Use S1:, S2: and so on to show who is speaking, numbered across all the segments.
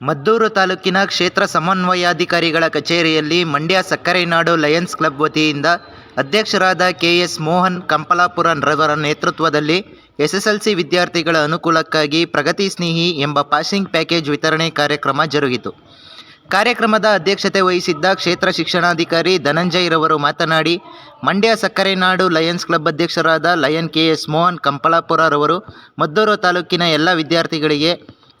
S1: ಮದ್ದೂರು ತಾಲೂಕಿನ ಕ್ಷೇತ್ರ ಸಮನ್ವಯಾಧಿಕಾರಿಗಳ ಕಚೇರಿಯಲ್ಲಿ ಮಂಡ್ಯ ಸಕ್ಕರೆ ನಾಡು ಲಯನ್ಸ್ ಕ್ಲಬ್ ವತಿಯಿಂದ ಅಧ್ಯಕ್ಷರಾದ ಕೆಎಸ್ ಮೋಹನ್ ಕಂಪಲಾಪುರ ರವರ ನೇತೃತ್ವದಲ್ಲಿ ಎಸ್ಎಸ್ಎಲ್ಸಿ ವಿದ್ಯಾರ್ಥಿಗಳ ಅನುಕೂಲಕ್ಕಾಗಿ ಪ್ರಗತಿ ಸ್ನೇಹಿ ಎಂಬ ಪಾಸಿಂಗ್ ಪ್ಯಾಕೇಜ್ ವಿತರಣೆ ಕಾರ್ಯಕ್ರಮ ಜರುಗಿತು. ಕಾರ್ಯಕ್ರಮದ ಅಧ್ಯಕ್ಷತೆ ವಹಿಸಿದ್ದ ಕ್ಷೇತ್ರ ಶಿಕ್ಷಣಾಧಿಕಾರಿ ಧನಂಜಯ್ ರವರು ಮಾತನಾಡಿ, ಮಂಡ್ಯ ಸಕ್ಕರೆ ನಾಡು ಲಯನ್ಸ್ ಕ್ಲಬ್ ಅಧ್ಯಕ್ಷರಾದ ಲಯನ್ ಕೆಎಸ್ ಮೋಹನ್ ಕಂಪಲಾಪುರ ರವರು ಮದ್ದೂರು ತಾಲೂಕಿನ ಎಲ್ಲ ವಿದ್ಯಾರ್ಥಿಗಳಿಗೆ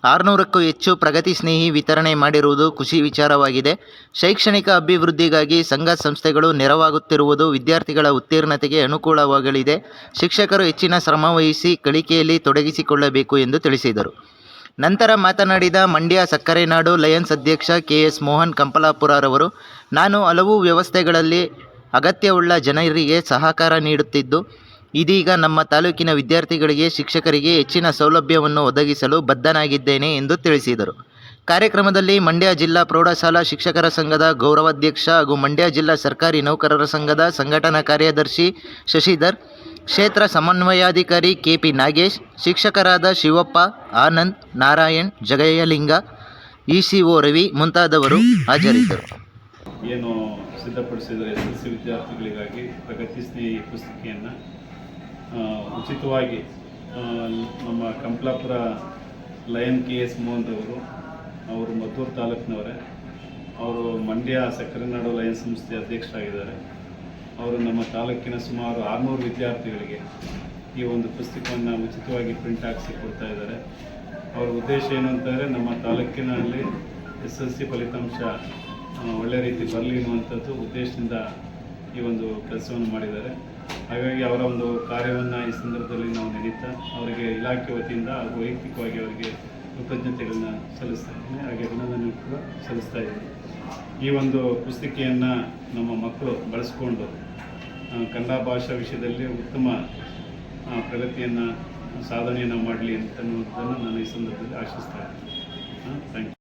S1: ಆರುನೂರಕ್ಕೂ ಹೆಚ್ಚು ಪ್ರಗತಿ ಸ್ನೇಹಿ ವಿತರಣೆ ಮಾಡಿರುವುದು ಖುಷಿ ವಿಚಾರವಾಗಿದೆ. ಶೈಕ್ಷಣಿಕ ಅಭಿವೃದ್ಧಿಗಾಗಿ ಸಂಘ ಸಂಸ್ಥೆಗಳು ನೆರವಾಗುತ್ತಿರುವುದು ವಿದ್ಯಾರ್ಥಿಗಳ ಉತ್ತೀರ್ಣತೆಗೆ ಅನುಕೂಲವಾಗಲಿದೆ. ಶಿಕ್ಷಕರು ಹೆಚ್ಚಿನ ಶ್ರಮವಹಿಸಿ ಕಲಿಕೆಯಲ್ಲಿ ತೊಡಗಿಸಿಕೊಳ್ಳಬೇಕು ಎಂದು ತಿಳಿಸಿದರು. ನಂತರ ಮಾತನಾಡಿದ ಮಂಡ್ಯ ಸಕ್ಕರೆ ನಾಡು ಲಯನ್ಸ್ ಅಧ್ಯಕ್ಷ ಕೆ ಎಸ್ ಮೋಹನ್ ಕಂಪಲಾಪುರರವರು, ನಾನು ಹಲವು ವ್ಯವಸ್ಥೆಗಳಲ್ಲಿ ಅಗತ್ಯವುಳ್ಳ ಜನರಿಗೆ ಸಹಕಾರ ನೀಡುತ್ತಿದ್ದು ಇದೀಗ ನಮ್ಮ ತಾಲೂಕಿನ ವಿದ್ಯಾರ್ಥಿಗಳಿಗೆ, ಶಿಕ್ಷಕರಿಗೆ ಹೆಚ್ಚಿನ ಸೌಲಭ್ಯವನ್ನು ಒದಗಿಸಲು ಬದ್ಧನಾಗಿದ್ದೇನೆ ಎಂದು ತಿಳಿಸಿದರು. ಕಾರ್ಯಕ್ರಮದಲ್ಲಿ ಮಂಡ್ಯ ಜಿಲ್ಲಾ ಪ್ರೌಢಶಾಲಾ ಶಿಕ್ಷಕರ ಸಂಘದ ಗೌರವಾಧ್ಯಕ್ಷ ಹಾಗೂ ಮಂಡ್ಯ ಜಿಲ್ಲಾ ಸರ್ಕಾರಿ ನೌಕರರ ಸಂಘದ ಸಂಘಟನಾ ಕಾರ್ಯದರ್ಶಿ ಶಶಿಧರ್, ಕ್ಷೇತ್ರ ಸಮನ್ವಯಾಧಿಕಾರಿ ಕೆಪಿ ನಾಗೇಶ್, ಶಿಕ್ಷಕರಾದ ಶಿವಪ್ಪ, ಆನಂದ್, ನಾರಾಯಣ್, ಜಗಯ್ಯಲಿಂಗ ಇಸಿಒ ರವಿ ಮುಂತಾದವರು ಹಾಜರಿದ್ದರು.
S2: ಏನು ಸಿದ್ಧಪಡಿಸಿದರೆ ಎಸ್ ಎಲ್ ಸಿ ವಿದ್ಯಾರ್ಥಿಗಳಿಗಾಗಿ ಪ್ರಗತಿ ಸ್ನೇಹಿ ಪುಸ್ತಿಕೆಯನ್ನು ಉಚಿತವಾಗಿ ನಮ್ಮ Kampalapura lion K S Mohan ಅವರು ಅವರು ಮದ್ದೂರು ತಾಲೂಕಿನವರೇ. ಅವರು ಮಂಡ್ಯ ಸಕ್ಕರೆ ನಾಡು ಲಯನ್ ಸಂಸ್ಥೆ ಅಧ್ಯಕ್ಷರಾಗಿದ್ದಾರೆ. ಅವರು ನಮ್ಮ ತಾಲೂಕಿನ ಸುಮಾರು ಆರುನೂರು ವಿದ್ಯಾರ್ಥಿಗಳಿಗೆ ಈ ಒಂದು ಪುಸ್ತಕವನ್ನು ಉಚಿತವಾಗಿ ಪ್ರಿಂಟ್ ಹಾಕಿಸಿ ಕೊಡ್ತಾ ಇದ್ದಾರೆ. ಅವರ ಉದ್ದೇಶ ಏನು ಅಂತಂದರೆ ನಮ್ಮ ತಾಲೂಕಿನಲ್ಲಿ ಎಸ್ ಎಲ್ ಸಿ ಫಲಿತಾಂಶ ಒಳ್ಳೆ ರೀತಿ ಬರಲಿ ಅನ್ನುವಂಥದ್ದು ಉದ್ದೇಶದಿಂದ ಈ ಒಂದು ಕೆಲಸವನ್ನು ಮಾಡಿದ್ದಾರೆ. ಹಾಗಾಗಿ ಅವರ ಒಂದು ಕಾರ್ಯವನ್ನು ಈ ಸಂದರ್ಭದಲ್ಲಿ ನಾವು ನಡೀತಾ ಅವರಿಗೆ ಇಲಾಖೆ ವತಿಯಿಂದ ಹಾಗೂ ವೈಯಕ್ತಿಕವಾಗಿ ಅವರಿಗೆ ಕೃತಜ್ಞತೆಗಳನ್ನ ಸಲ್ಲಿಸ್ತಾ ಇದ್ದೀನಿ. ಹಾಗೆ ಅಭಿನಂದನೆ ಕೂಡ ಸಲ್ಲಿಸ್ತಾ ಇದ್ದೀನಿ. ಈ ಒಂದು ಪುಸ್ತಕೆಯನ್ನು ನಮ್ಮ ಮಕ್ಕಳು ಬಳಸ್ಕೊಂಡು ಕನ್ನಡ ಭಾಷಾ ವಿಷಯದಲ್ಲಿ ಉತ್ತಮ ಪ್ರಗತಿಯನ್ನು, ಸಾಧನೆಯನ್ನು ಮಾಡಲಿ ಅಂತ ಅನ್ನೋದನ್ನು ನಾನು ಈ ಸಂದರ್ಭದಲ್ಲಿ ಆಶಿಸ್ತಾ ಇದ್ದೀನಿ. Thank you